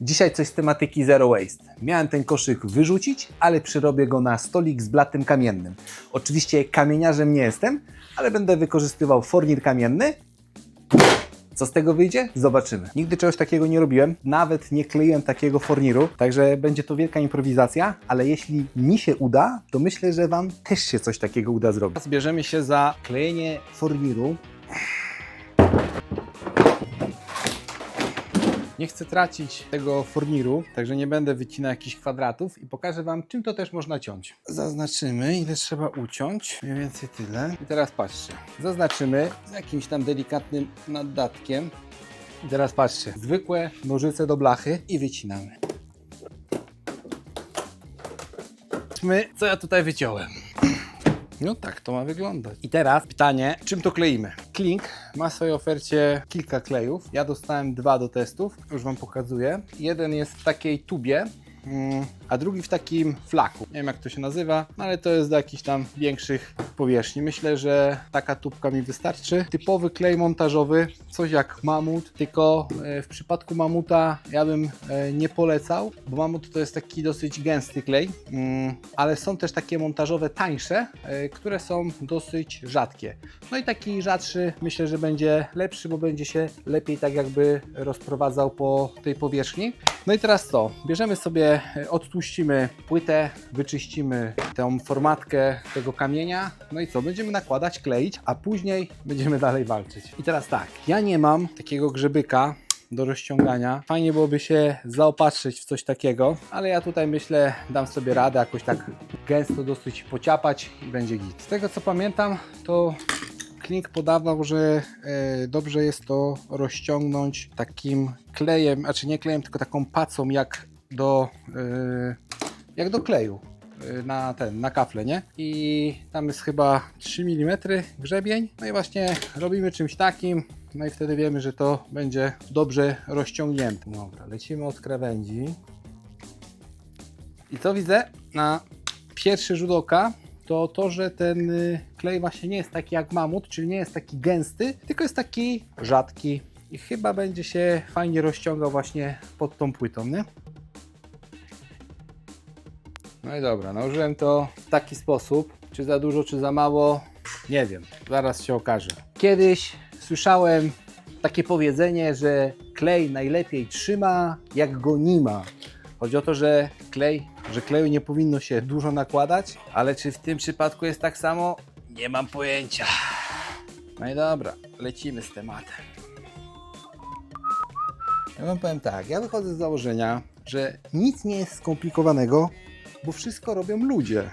Dzisiaj coś z tematyki Zero Waste. Miałem ten koszyk wyrzucić, ale przyrobię go na stolik z blatem kamiennym. Oczywiście kamieniarzem nie jestem, ale będę wykorzystywał fornir kamienny. Co z tego wyjdzie? Zobaczymy. Nigdy czegoś takiego nie robiłem, nawet nie kleiłem takiego forniru, także będzie to wielka improwizacja, ale jeśli mi się uda, to myślę, że Wam też się coś takiego uda zrobić. Teraz bierzemy się za klejenie forniru. Nie chcę tracić tego forniru, także nie będę wycinał jakichś kwadratów i pokażę Wam, czym to też można ciąć. Zaznaczymy, ile trzeba uciąć, mniej więcej tyle. I teraz patrzcie, zaznaczymy z jakimś tam delikatnym naddatkiem. I teraz patrzcie, zwykłe nożyce do blachy i wycinamy. Zobaczmy, co ja tutaj wyciąłem. No tak to ma wyglądać. I teraz pytanie, czym to kleimy? Klink ma w swojej ofercie kilka klejów. Ja dostałem dwa do testów, już Wam pokazuję. Jeden jest w takiej tubie, mm, a drugi w takim flaku. Nie wiem jak to się nazywa, no ale to jest do jakichś tam większych powierzchni. Myślę, że taka tubka mi wystarczy. Typowy klej montażowy, coś jak mamut, tylko e, w przypadku mamuta ja bym e, nie polecał, bo mamut to jest taki dosyć gęsty klej, mm, ale są też takie montażowe tańsze, e, które są dosyć rzadkie. No i taki rzadszy myślę, że będzie lepszy, bo będzie się lepiej tak jakby rozprowadzał po tej powierzchni. No i teraz co? Bierzemy sobie, e, odtłuścimy płytę, wyczyścimy tę formatkę tego kamienia, no i co? Będziemy nakładać, kleić, a później będziemy dalej walczyć. I teraz tak, ja nie mam takiego grzebyka, do rozciągania. Fajnie byłoby się zaopatrzyć w coś takiego, ale ja tutaj myślę, dam sobie radę jakoś tak gęsto dosyć pociapać i będzie git. Z tego co pamiętam, to Klink podawał, że e, dobrze jest to rozciągnąć takim klejem, a czy nie klejem, tylko taką pacą jak do, e, jak do kleju e, na ten, na kafle, nie? I tam jest chyba 3 mm grzebień. No i właśnie robimy czymś takim, no i wtedy wiemy, że to będzie dobrze rozciągnięte. Dobra, lecimy od krawędzi. I co widzę na pierwszy rzut oka, to to, że ten y, klej właśnie nie jest taki jak mamut, czyli nie jest taki gęsty, tylko jest taki rzadki i chyba będzie się fajnie rozciągał właśnie pod tą płytą, nie? No i dobra, nałożyłem to w taki sposób. Czy za dużo, czy za mało, nie wiem. Zaraz się okaże. Kiedyś słyszałem takie powiedzenie, że klej najlepiej trzyma, jak go nie ma. Chodzi o to, że klej, że kleju nie powinno się dużo nakładać, ale czy w tym przypadku jest tak samo? Nie mam pojęcia. No i dobra, lecimy z tematem. Ja wam powiem tak, ja wychodzę z założenia, że nic nie jest skomplikowanego, bo wszystko robią ludzie.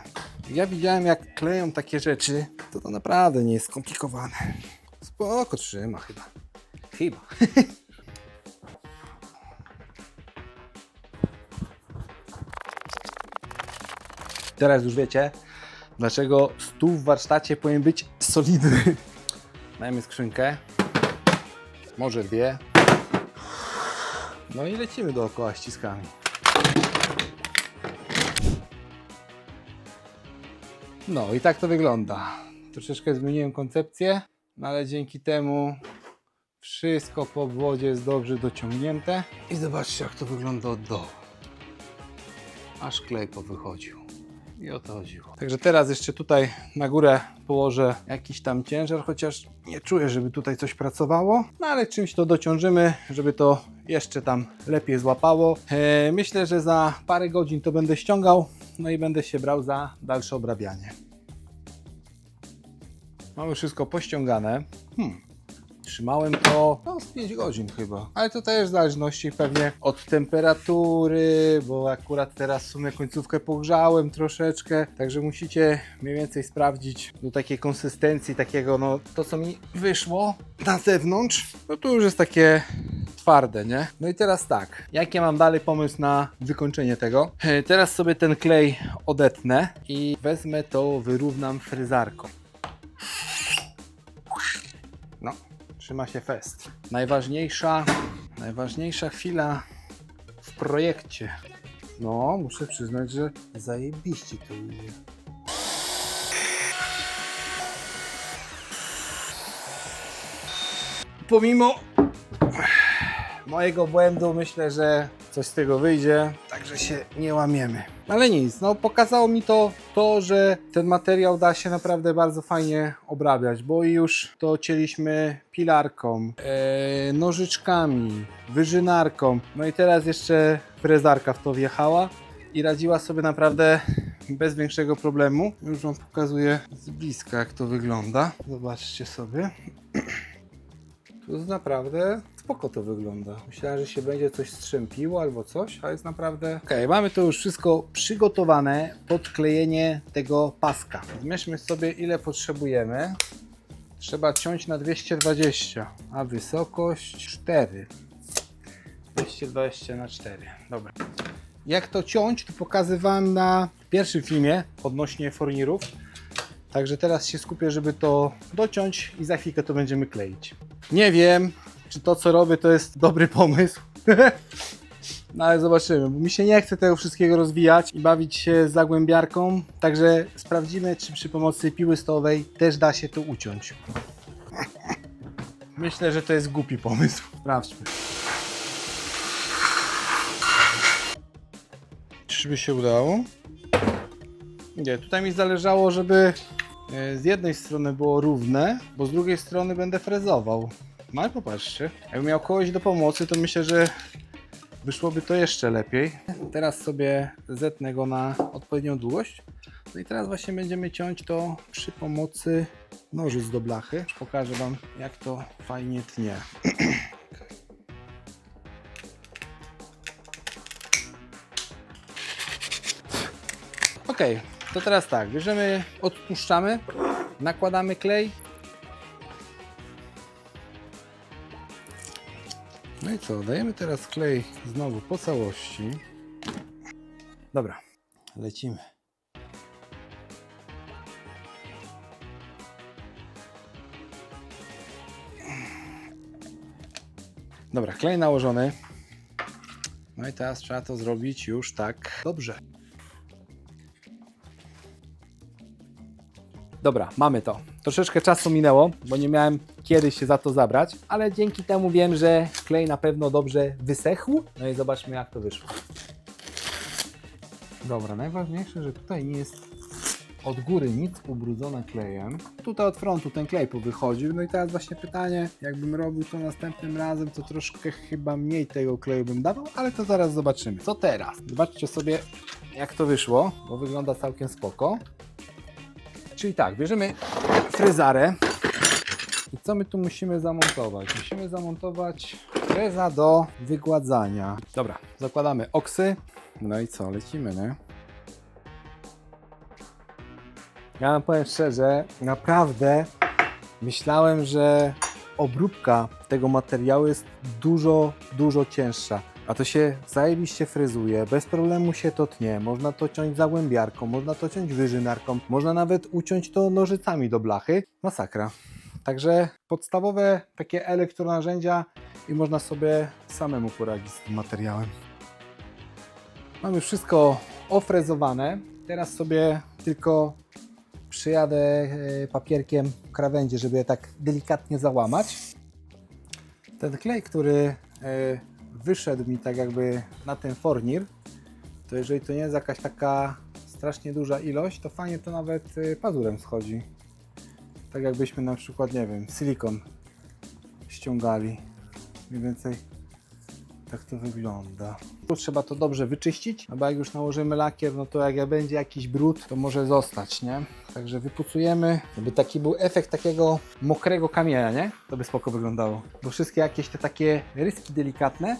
Ja widziałem jak kleją takie rzeczy, to to naprawdę nie jest skomplikowane. Spoko trzyma chyba. Chyba. Teraz już wiecie, dlaczego stół w warsztacie powinien być solidny. Dajmy skrzynkę. Może dwie. No i lecimy dookoła ściskami. No i tak to wygląda. Troszeczkę zmieniłem koncepcję, no ale dzięki temu wszystko po obwodzie jest dobrze dociągnięte. I zobaczcie jak to wygląda od dołu. Aż klej powychodził. I o to chodziło. Także teraz jeszcze tutaj na górę położę jakiś tam ciężar, chociaż nie czuję, żeby tutaj coś pracowało. No ale czymś to dociążymy, żeby to jeszcze tam lepiej złapało. E, myślę, że za parę godzin to będę ściągał, no i będę się brał za dalsze obrabianie. Mamy wszystko pościągane. Hmm. Trzymałem to no, z 5 godzin chyba. Ale to też w zależności pewnie od temperatury, bo akurat teraz w sumie końcówkę pogrzałem troszeczkę, także musicie mniej więcej sprawdzić do takiej konsystencji, takiego no to co mi wyszło na zewnątrz, no to już jest takie twarde, nie? No i teraz tak, jaki ja mam dalej pomysł na wykończenie tego? Teraz sobie ten klej odetnę i wezmę to, wyrównam fryzarką. No, trzyma się fest. Najważniejsza, najważniejsza chwila w projekcie. No, muszę przyznać, że zajebiście to idzie. Pomimo mojego błędu myślę, że coś z tego wyjdzie, także się nie łamiemy. Ale nic, no pokazało mi to to, że ten materiał da się naprawdę bardzo fajnie obrabiać, bo już to cięliśmy pilarką, e, nożyczkami, wyżynarką, no i teraz jeszcze frezarka w to wjechała i radziła sobie naprawdę bez większego problemu. Już Wam pokazuję z bliska jak to wygląda. Zobaczcie sobie. To jest naprawdę spoko to wygląda. Myślałem, że się będzie coś strzępiło albo coś, a jest naprawdę... Ok, mamy to już wszystko przygotowane pod klejenie tego paska. Zmierzmy sobie ile potrzebujemy. Trzeba ciąć na 220, a wysokość 4. 220 na 4. Dobra. Jak to ciąć, to pokazywałem na pierwszym filmie odnośnie fornirów. Także teraz się skupię, żeby to dociąć i za chwilkę to będziemy kleić. Nie wiem, czy to co robię to jest dobry pomysł. No ale zobaczymy, bo mi się nie chce tego wszystkiego rozwijać i bawić się zagłębiarką. Także sprawdzimy, czy przy pomocy piły stołowej też da się to uciąć. Myślę, że to jest głupi pomysł. Sprawdźmy. Czyżby się udało? Nie, tutaj mi zależało, żeby e, z jednej strony było równe, bo z drugiej strony będę frezował. No ale popatrzcie, jakbym miał kogoś do pomocy, to myślę, że wyszłoby to jeszcze lepiej. Teraz sobie zetnę go na odpowiednią długość. No i teraz właśnie będziemy ciąć to przy pomocy nożyc do blachy. Pokażę Wam, jak to fajnie tnie. Ok, to teraz tak, bierzemy, odpuszczamy, nakładamy klej. I co, dajemy teraz klej znowu po całości. Dobra, lecimy. Dobra, klej nałożony. No i teraz trzeba to zrobić już tak dobrze. Dobra, mamy to. Troszeczkę czasu minęło, bo nie miałem kiedy się za to zabrać, ale dzięki temu wiem, że klej na pewno dobrze wysechł. No i zobaczmy jak to wyszło. Dobra, najważniejsze, że tutaj nie jest od góry nic ubrudzone klejem. Tutaj od frontu ten klej powychodził. No i teraz właśnie pytanie, jakbym robił to następnym razem, to troszkę chyba mniej tego kleju bym dawał, ale to zaraz zobaczymy. Co teraz? Zobaczcie sobie jak to wyszło, bo wygląda całkiem spoko. Czyli tak, bierzemy frezarę i co my tu musimy zamontować? Musimy zamontować freza do wygładzania. Dobra, zakładamy oksy. No i co, lecimy, nie? Ja wam powiem szczerze, naprawdę myślałem, że obróbka tego materiału jest dużo, dużo cięższa. A to się zajebiście fryzuje, bez problemu się to tnie, można to ciąć zagłębiarką, można to ciąć wyżynarką, można nawet uciąć to nożycami do blachy. Masakra. Także podstawowe takie elektronarzędzia i można sobie samemu poradzić z tym materiałem. Mamy wszystko ofrezowane. Teraz sobie tylko przyjadę e, papierkiem krawędzie, żeby je tak delikatnie załamać. Ten klej, który e, wyszedł mi tak jakby na ten fornir, to jeżeli to nie jest jakaś taka strasznie duża ilość, to fajnie to nawet e, pazurem schodzi. Tak jakbyśmy na przykład, nie wiem, silikon ściągali. Mniej więcej tak to wygląda. Trzeba to dobrze wyczyścić, no bo jak już nałożymy lakier, no to jak będzie jakiś brud, to może zostać, nie? Także wypucujemy, żeby taki był efekt takiego mokrego kamienia, nie? To by spoko wyglądało. Bo wszystkie jakieś te takie ryski delikatne,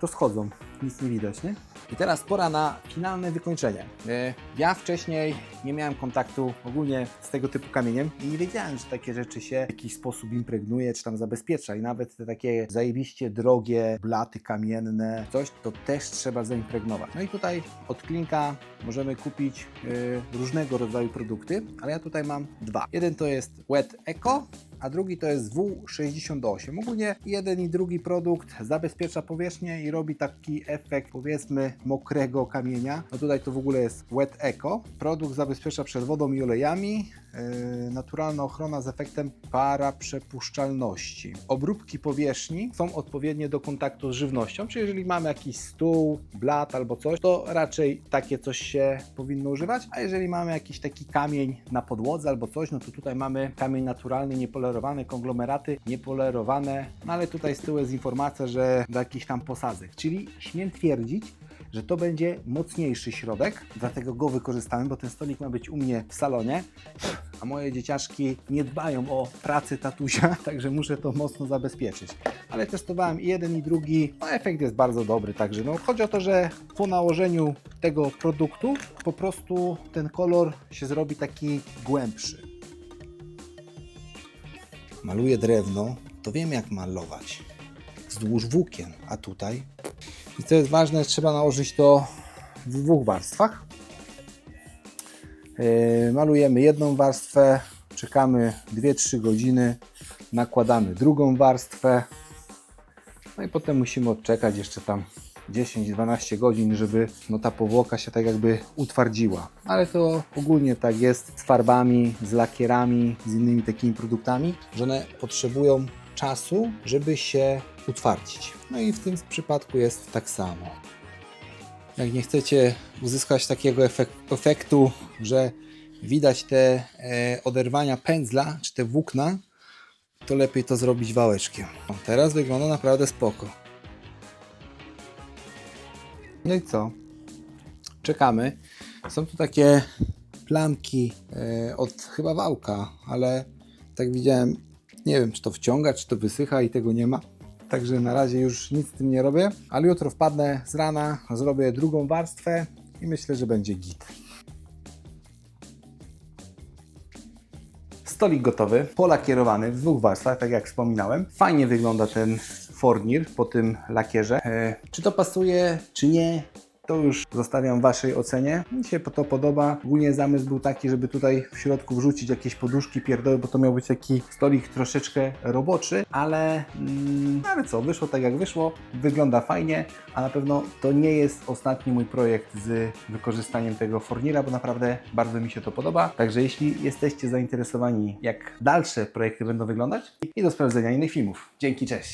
to schodzą. Nic nie widać, nie? I teraz pora na finalne wykończenie. E, Ja wcześniej nie miałem kontaktu ogólnie z tego typu kamieniem i nie wiedziałem, że takie rzeczy się w jakiś sposób impregnuje czy tam zabezpiecza. I nawet te takie zajebiście drogie blaty kamienne, coś, to też trzeba zaimpregnować. No i tutaj od Klinka możemy kupić e, różnego rodzaju produkty, ale ja tutaj mam dwa. Jeden to jest Wet Eco, a drugi to jest W68. Ogólnie jeden i drugi produkt zabezpiecza powierzchnię i robi taki efekt powiedzmy mokrego kamienia. No tutaj to w ogóle jest Wet Eco. Produkt zabezpiecza przed wodą i olejami. Yy, naturalna ochrona z efektem para przepuszczalności. Obróbki powierzchni są odpowiednie do kontaktu z żywnością, czyli jeżeli mamy jakiś stół, blat albo coś, to raczej takie coś się powinno używać, a jeżeli mamy jakiś taki kamień na podłodze albo coś, no to tutaj mamy kamień naturalny, niepolerowany, konglomeraty niepolerowane, no ale tutaj z tyłu jest informacja, że do jakichś tam posadzek, czyli śmiem twierdzić, że to będzie mocniejszy środek, dlatego go wykorzystamy, bo ten stolik ma być u mnie w salonie, a moje dzieciaczki nie dbają o pracę tatusia, także muszę to mocno zabezpieczyć. Ale testowałem i jeden i drugi, no efekt jest bardzo dobry, także no chodzi o to, że po nałożeniu tego produktu po prostu ten kolor się zrobi taki głębszy. Maluję drewno, to wiem jak malować. Wzdłuż włókien, a tutaj i co jest ważne, trzeba nałożyć to w dwóch warstwach. Yy, malujemy jedną warstwę, czekamy 2-3 godziny, nakładamy drugą warstwę. No i potem musimy odczekać jeszcze tam 10-12 godzin, żeby no, ta powłoka się tak jakby utwardziła. Ale to ogólnie tak jest z farbami, z lakierami, z innymi takimi produktami, że one potrzebują czasu, żeby się utwardzić. No i w tym przypadku jest tak samo. Jak nie chcecie uzyskać takiego efek efektu, że widać te e, oderwania pędzla, czy te włókna, to lepiej to zrobić wałeczkiem. O, teraz wygląda naprawdę spoko. No i co? Czekamy. Są tu takie plamki e, od chyba wałka, ale tak widziałem, nie wiem czy to wciąga, czy to wysycha i tego nie ma. Także na razie już nic z tym nie robię, ale jutro wpadnę z rana, zrobię drugą warstwę i myślę, że będzie git. Stolik gotowy, polakierowany w dwóch warstwach, tak jak wspominałem. Fajnie wygląda ten fornir po tym lakierze. E, czy to pasuje, czy nie, to już zostawiam Waszej ocenie. Mi się to podoba. Ogólnie zamysł był taki, żeby tutaj w środku wrzucić jakieś poduszki, pierdoły, bo to miał być taki stolik troszeczkę roboczy, ale, mm, ale co, wyszło tak jak wyszło, wygląda fajnie, a na pewno to nie jest ostatni mój projekt z wykorzystaniem tego fornira, bo naprawdę bardzo mi się to podoba. Także jeśli jesteście zainteresowani, jak dalsze projekty będą wyglądać i do sprawdzenia innych filmów. Dzięki, cześć!